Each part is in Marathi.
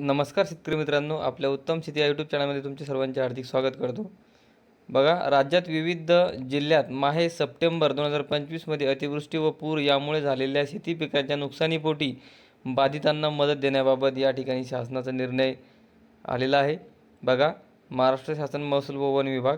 नमस्कार शेतकरी मित्रांनो आपल्या उत्तम शेती या यूट्यूब चॅनलमध्ये तुमचे सर्वांचे हार्दिक स्वागत करतो. बघा राज्यात विविध जिल्ह्यात माहे सप्टेंबर दोन हजार पंचवीसमध्ये अतिवृष्टी व पूर यामुळे झालेल्या शेती पिकांच्या नुकसानीपोटी बाधितांना मदत देण्याबाबत या ठिकाणी शासनाचा निर्णय आलेला आहे. बघा महाराष्ट्र शासन महसूल व वन विभाग.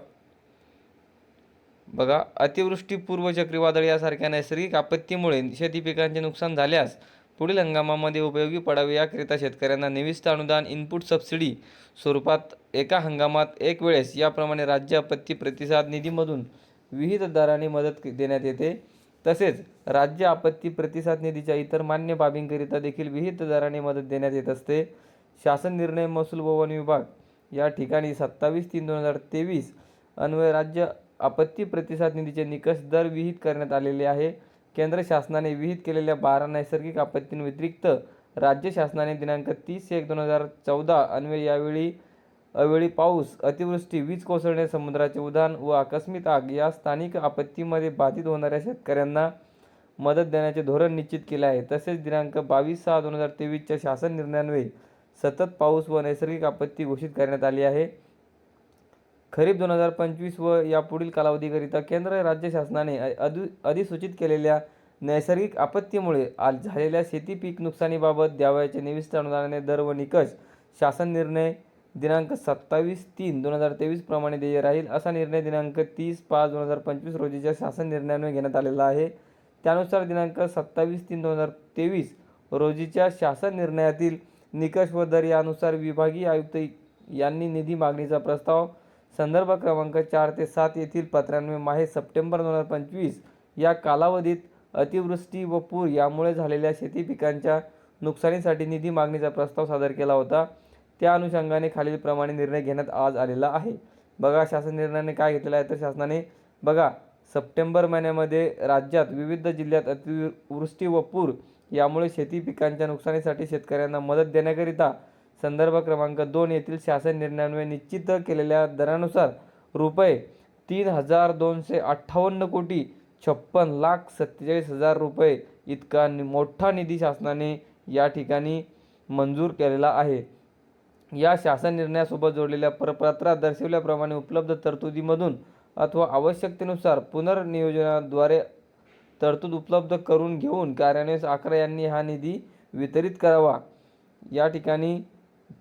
बघा अतिवृष्टी पूर्व चक्रीवादळ यासारख्या नैसर्गिक आपत्तीमुळे शेती पिकांचे नुकसान झाल्यास पुढील हंगामामध्ये उपयोगी पडावे याकरिता शेतकऱ्यांना निविष्ट अनुदान इनपुट सबसिडी स्वरूपात एका हंगामात एक वेळेस याप्रमाणे राज्य आपत्ती प्रतिसाद निधीमधून विहित दराने मदत देण्यात येते. तसेच राज्य आपत्ती प्रतिसाद निधीच्या इतर मान्य बाबींकरिता देखील विहित दराने मदत देण्यात येत असते. शासन निर्णय महसूल व वन विभाग या ठिकाणी सत्तावीस तीन दोन हजार तेवीस अन्वय राज्य आपत्ती प्रतिसाद निधीचे निकष दर विहित करण्यात आलेले आहे. केंद्र शासनाने विहित केलेल्या बारा नैसर्गिक आपत्तींव्यतिरिक्त राज्य शासनाने दिनांक तीस एक दोन हजार चौदा अन्वय यावेळी अवेळी पाऊस अतिवृष्टी वीज कोसळणे समुद्राचे उधाण व आकस्मिक आग या स्थानिक आपत्तीमध्ये बाधित होणाऱ्या शेतकऱ्यांना मदत देण्याचे धोरण निश्चित केले आहे. तसेच दिनांक बावीस सहा दोन हजार तेवीसच्या शासन निर्णयान्वये सतत पाऊस व नैसर्गिक आपत्ती घोषित करण्यात आली आहे. खरीप दोन हजार पंचवीस व यापुढील कालावधीकरिता केंद्र राज्य शासनाने अधु अधिसूचित केलेल्या नैसर्गिक आपत्तीमुळे आज झालेल्या शेती पीक नुकसानीबाबत द्यावयाचे निविष्ट अनुदानाने दर व निकष शासन निर्णय दिनांक सत्तावीस तीन दोन हजार तेवीस प्रमाणे देय राहील असा निर्णय दिनांक तीस पाच दोन हजार पंचवीस रोजीच्या शासन निर्णयाने घेण्यात आलेला आहे. त्यानुसार दिनांक सत्तावीस तीन दोन हजार तेवीस रोजीच्या शासन निर्णयातील निकष व दर यानुसार विभागीय आयुक्त यांनी निधी मागणीचा प्रस्ताव संदर्भ क्रमांक चार ते सात येथील पत्रान्वये माहे सप्टेंबर दोन हजार पंचवीस या कालावधीत अतिवृष्टी व पूर यामुळे झालेल्या शेती पिकांच्या नुकसानीसाठी निधी मागणीचा प्रस्ताव सादर केला होता. त्या अनुषंगाने खालीलप्रमाणे निर्णय घेण्यात आज आलेला आहे. बघा शासन निर्णयाने काय घेतलेला आहे तर शासनाने बघा सप्टेंबर महिन्यामध्ये राज्यात विविध जिल्ह्यात अतिवृष्टी व पूर यामुळे शेती पिकांच्या नुकसानीसाठी शेतकऱ्यांना मदत देण्याकरिता संदर्भ क्रमांक दोन येथील शासन निर्णयामुळे निश्चित केलेल्या दरानुसार रुपये तीन हजार दोनशे अठ्ठावन्न कोटी छप्पन लाख सत्तेचाळीस हजार रुपये इतका नि- मोठा निधी शासनाने या ठिकाणी मंजूर केलेला आहे. या शासन निर्णयासोबत जोडलेल्या परपत्रात दर्शवल्याप्रमाणे उपलब्ध तरतुदीमधून अथवा आवश्यकतेनुसार पुनर्नियोजनाद्वारे तरतूद उपलब्ध करून घेऊन कार्यान्वयन अकरा यांनी हा निधी वितरित करावा. या ठिकाणी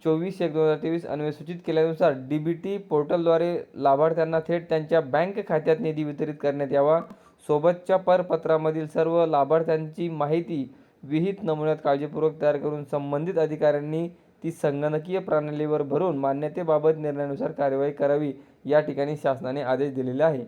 चोवीस एक दोन हजार तेवीस अन्वय सूचित केल्यानुसार डी बी टी पोर्टलद्वारे लाभार्थ्यांना थेट त्यांच्या बँक खात्यात निधी वितरित करण्यात यावा. सोबतच्या परपत्रामधील सर्व लाभार्थ्यांची माहिती विहित नमुन्यात काळजीपूर्वक तयार करून संबंधित अधिकाऱ्यांनी ती संगणकीय प्रणालीवर भरून मान्यतेबाबत निर्णयानुसार कार्यवाही करावी या ठिकाणी शासनाने आदेश दिलेले आहे.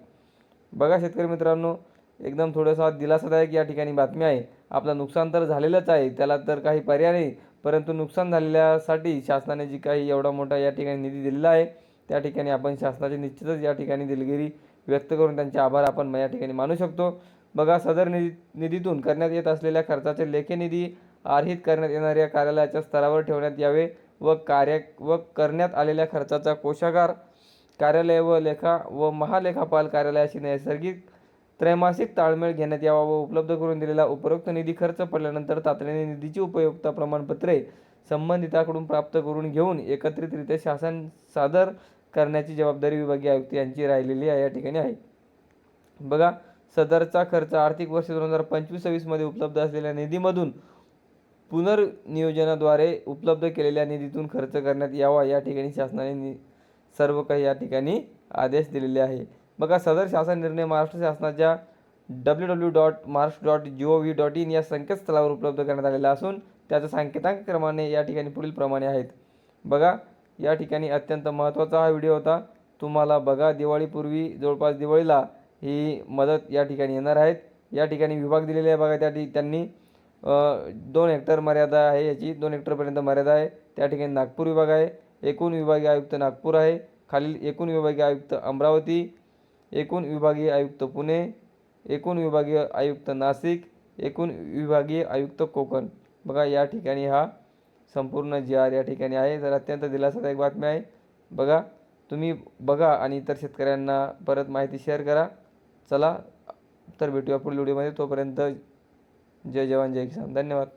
बघा शेतकरी मित्रांनो एकदम थोडासा दिलासादायक या ठिकाणी बातमी आहे. आपलं नुकसान तर झालेलंच आहे त्याला तर काही पर्याय नाही परंतु नुकसान झालेल्यासाठी शासनाने जी काही एवढा मोठा या ठिकाणी निधी दिलेला आहे त्या ठिकाणी आपण शासनाचे निश्चितच या ठिकाणी दिलगिरी व्यक्त करून त्यांचे आभार आपण या ठिकाणी मानू शकतो. बघा सदर निधी निधीतून करण्यात येत असलेल्या खर्चाचे लेखे निधी आर्हित करण्यात येणाऱ्या कार्यालयाच्या स्तरावर ठेवण्यात यावे व कार्य व करण्यात आलेल्या खर्चाचा कोशागार कार्यालय व लेखा व महालेखापाल कार्यालयाशी नैसर्गिक त्रैमासिक ताळमेळ घेण्यात यावा व उपलब्ध करून दिलेला उपरोक्त निधी खर्च पडल्यानंतर तातडीने निधीची उपयुक्तता प्रमाणपत्रे संबंधिताकडून प्राप्त करून घेऊन एकत्रितरित्या शासन सादर करण्याची जबाबदारी विभागीय आयुक्त यांची राहिलेली आहे या ठिकाणी आहे. बघा सदरचा खर्च आर्थिक वर्ष दोन हजार पंचवीस सव्वीसमध्ये उपलब्ध असलेल्या निधीमधून पुनर्नियोजनाद्वारे उपलब्ध केलेल्या निधीतून खर्च करण्यात यावा या ठिकाणी शासनाने नि सर्व काही या ठिकाणी आदेश दिलेले आहे. बघा सदर शासन निर्णय महाराष्ट्र शासनाच्या W W dot Maharashtra dot G O V dot in या संकेतस्थळावर उपलब्ध करण्यात आलेला असून त्याचा सांकेतांक क्रमाने या ठिकाणी पुढील प्रमाणे आहेत. बघा या ठिकाणी अत्यंत महत्त्वाचा हा व्हिडिओ होता. तुम्हाला बघा दिवाळीपूर्वी जवळपास दिवाळीला ही मदत या ठिकाणी येणार आहेत. या ठिकाणी विभाग दिलेले आहे बघा त्या ठिक त्यांनी दोन हेक्टर मर्यादा आहे याची दोन हेक्टरपर्यंत मर्यादा आहे. त्या ठिकाणी नागपूर विभाग आहे एकूण विभागीय आयुक्त नागपूर आहे खालील एकूण विभागीय आयुक्त अमरावती एकूण विभागीय आयुक्त पुणे एकूण विभागीय आयुक्त नाशिक एकूण विभागीय आयुक्त कोकण. बघा या ठिकाणी हा संपूर्ण जी आर या ठिकाणी आहे. तर अत्यंत दिलासादायक बातमी आहे. बघा तुम्ही बघा आणि इतर शेतकऱ्यांना परत माहिती शेअर करा. चला तर भेटूया पुढील व्हिडिओमध्ये तोपर्यंत जय जवान जय किसान. धन्यवाद.